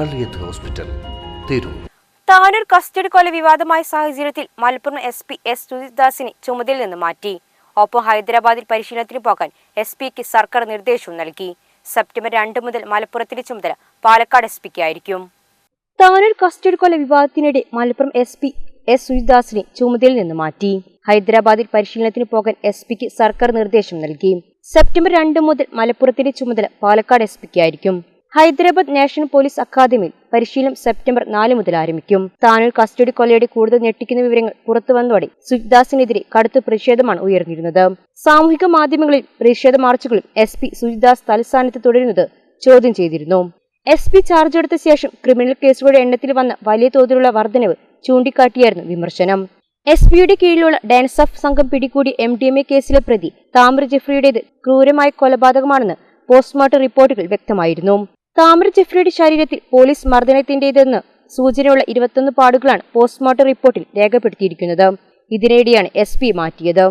Kalliyath hospital Tirur. Tanur custody കൊല വിവാദമായ സാഹചര്യത്തിൽ മലപ്പുറം എസ് പി എസ് സുജിത്ദാസിനെ ചുമതലയിൽ നിന്ന് മാറ്റി. ഒപ്പം ഹൈദരാബാദിൽ പരിശീലനത്തിന് പോകാൻ എസ് പിക്ക് സർക്കാർ നിർദ്ദേശവും നൽകി. സെപ്റ്റംബർ രണ്ട് മുതൽ മലപ്പുറത്തിന്റെ ചുമതല പാലക്കാട് എസ് പിക്ക് ആയിരിക്കും. താനൂർ കസ്റ്റഡി കൊല വിവാദത്തിനിടെ മലപ്പുറം എസ് പി എസ് സുജിദാസിനെ ചുമതലയിൽ നിന്ന് മാറ്റി. ഹൈദരാബാദിൽ പരിശീലനത്തിന് പോകാൻ എസ് പിക്ക് സർക്കാർ നിർദ്ദേശം നൽകി. സെപ്റ്റംബർ രണ്ട് മുതൽ മലപ്പുറത്തിന്റെ ചുമതല പാലക്കാട് എസ് പിക്ക് ആയിരിക്കും. ഹൈദരാബാദ് നാഷണൽ പോലീസ് അക്കാദമിയിൽ പരിശീലനം സെപ്റ്റംബർ നാല് മുതൽ ആരംഭിക്കും. താനൂർ കസ്റ്റഡി കൊലയുടെ കൂടുതൽ ഞെട്ടിക്കുന്ന വിവരങ്ങൾ പുറത്തു വന്നതോടെ സുജിദാസിനെതിരെ കടുത്ത പ്രതിഷേധമാണ് ഉയർന്നിരുന്നത്. സാമൂഹിക മാധ്യമങ്ങളിൽ പ്രതിഷേധ മാർച്ചുകളും എസ് പി സുജിദാസ് തലസ്ഥാനത്ത് തുടരുന്നത് ചോദ്യം ചെയ്തിരുന്നു. എസ് പി ചാർജ് എടുത്ത ശേഷം ക്രിമിനൽ കേസുകളുടെ എണ്ണത്തിൽ വന്ന വലിയ തോതിലുള്ള വർധനവ് ചൂണ്ടിക്കാട്ടിയായിരുന്നു വിമർശനം. എസ് പിയുടെ കീഴിലുള്ള ഡാൻസ് ഓഫ് സംഘം പിടികൂടി എം ഡി എം എ കേസിലെ പ്രതി താമ്ര ജെഫ്രിയുടേത് ക്രൂരമായ കൊലപാതകമാണെന്ന് പോസ്റ്റ്മോർട്ടം റിപ്പോർട്ടുകൾ വ്യക്തമായിരുന്നു. താമര ജെഫ്രിയുടെ ശരീരത്തിൽ പോലീസ് മർദ്ദനത്തിന്റേതെന്ന് സൂചനയുള്ള ഇരുപത്തൊന്ന് പാടുകളാണ് പോസ്റ്റ്മോർട്ടം റിപ്പോർട്ടിൽ രേഖപ്പെടുത്തിയിരിക്കുന്നത്. ഇതിനിടെയാണ് എസ് പി മാറ്റിയത്.